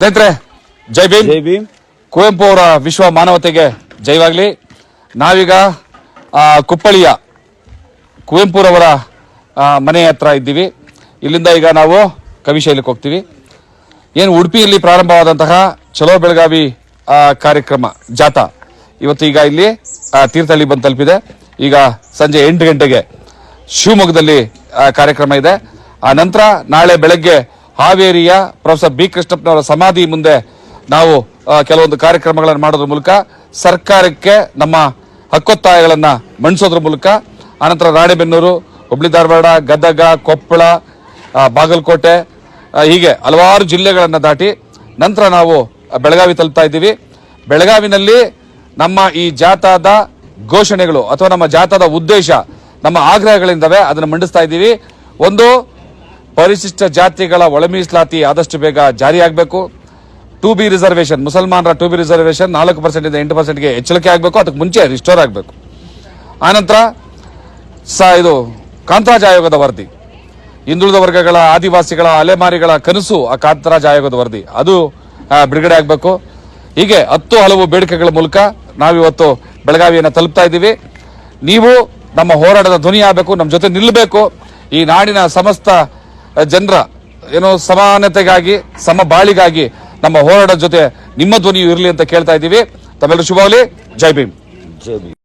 ಸ್ನೇಹಿತರೆ ಜೈ ಭೀಮ್. ಜೈ ಭೀಮ್. ಕುವೆಂಪು ಅವರ ವಿಶ್ವ ಮಾನವತೆಗೆ ಜೈವಾಗ್ಲಿ. ನಾವೀಗ ಆ, ಕುಪ್ಪಳಿಯ ಕುವೆಂಪುರವರ ಆ, ಮನೆ ಹತ್ರ ಇದ್ದೀವಿ. ಇಲ್ಲಿಂದ ಈಗ ನಾವು ಕವಿಶೈಲಿಗೆ ಹೋಗ್ತೀವಿ. ಏನು ಉಡುಪಿಯಲ್ಲಿ ಪ್ರಾರಂಭವಾದಂತಹ ಚಲೋ ಬೆಳಗಾವಿ ಆ, ಕಾರ್ಯಕ್ರಮ ಜಾಥಾ. ಇವತ್ತು ಈಗ ಇಲ್ಲಿ ಆ, ತೀರ್ಥಹಳ್ಳಿ ಬಂದು ತಲುಪಿದೆ. ಈಗ ಸಂಜೆ ಎಂಟು ಗಂಟೆಗೆ ಶಿವಮೊಗ್ಗದಲ್ಲಿ ಆ, ಕಾರ್ಯಕ್ರಮ ಇದೆ. ಆ ನಂತರ ನಾಳೆ ಬೆಳಗ್ಗೆ ಹಾವೇರಿಯ ಪ್ರೊಫೆಸರ್ ಬಿ ಕೃಷ್ಣಪ್ಪನವರ ಸಮಾಧಿ ಮುಂದೆ ನಾವು ಕೆಲವೊಂದು ಕಾರ್ಯಕ್ರಮಗಳನ್ನು ಮಾಡೋದ್ರ ಮೂಲಕ, ಸರ್ಕಾರಕ್ಕೆ ನಮ್ಮ ಹಕ್ಕೊತ್ತಾಯಗಳನ್ನು ಮಂಡಿಸೋದ್ರ ಮೂಲಕ, ಆನಂತರ ರಾಣೆಬೆನ್ನೂರು, ಹುಬ್ಳಿ ಧಾರವಾಡ, ಗದಗ, ಕೊಪ್ಪಳ ಬಾಗಲಕೋಟೆ ಹೀಗೆ ಹಲವಾರು ಜಿಲ್ಲೆಗಳನ್ನು ದಾಟಿ ನಂತರ ನಾವು ಬೆಳಗಾವಿ ತಲುಪ್ತಾ ಇದ್ದೀವಿ. ಬೆಳಗಾವಿನಲ್ಲಿ ನಮ್ಮ ಈ ಜಾಥಾದ ಘೋಷಣೆಗಳು ಅಥವಾ ನಮ್ಮ ಜಾಥಾದ ಉದ್ದೇಶ, ನಮ್ಮ ಆಗ್ರಹಗಳಿಂದವೇ ಅದನ್ನು ಮಂಡಿಸ್ತಾ ಇದ್ದೀವಿ. ಒಂದು ಪರಿಶಿಷ್ಟ ಜಾತಿಗಳ ಒಳಮೀಸಲಾತಿ ಆದಷ್ಟು ಬೇಗ ಜಾರಿಯಾಗಬೇಕು. ಟು ಬಿ ರಿಸರ್ವೇಷನ್, ಮುಸಲ್ಮಾನರ ಟು ಬಿ ರಿಸರ್ವೇಷನ್ ನಾಲ್ಕು ಪರ್ಸೆಂಟಿಂದ ಎಂಟು ಪರ್ಸೆಂಟ್ಗೆ ಹೆಚ್ಚಳಿಕೆ ಆಗಬೇಕು, ಅದಕ್ಕೆ ಮುಂಚೆ ರಿಸ್ಟೋರ್ ಆಗಬೇಕು. ಆನಂತರ ಸ ಇದು ಕಾಂತರಾಜ್ ಆಯೋಗದ ವರದಿ. ಹಿಂದುಳಿದ ವರ್ಗಗಳ ಆದಿವಾಸಿಗಳ ಅಲೆಮಾರಿಗಳ ಕನಸು ಆ ಕಾಂತರಾಜ್ ಆಯೋಗದ ವರದಿ. ಅದು ಬಿಡುಗಡೆ ಆಗಬೇಕು. ಹೀಗೆ ಹತ್ತು ಹಲವು ಬೇಡಿಕೆಗಳ ಮೂಲಕ ನಾವಿವತ್ತು ಬೆಳಗಾವಿಯನ್ನು ತಲುಪ್ತಾ ಇದ್ದೀವಿ. ನೀವು ನಮ್ಮ ಹೋರಾಟದ ಧ್ವನಿ ಆಗಬೇಕು ನಮ್ಮ ಜೊತೆ ನಿಲ್ಲಬೇಕು ಈ ನಾಡಿನ ಸಮಸ್ತ ಜನರ, ಏನೋ ಸಮಾನತೆಗಾಗಿ ಸಮ ಬಾಳಿಗಾಗಿ ನಮ್ಮ ಹೋರಾಟದ ಜೊತೆ ನಿಮ್ಮ ಧ್ವನಿಯು ಇರಲಿ ಅಂತ ಕೇಳ್ತಾ ಇದ್ದೀವಿ. ತಮ್ಮೆಲ್ಲರೂ ಶುಭವಾಗಲಿ ಜೈ ಭೀಮ್. ಜೈ ಭೀಮ್.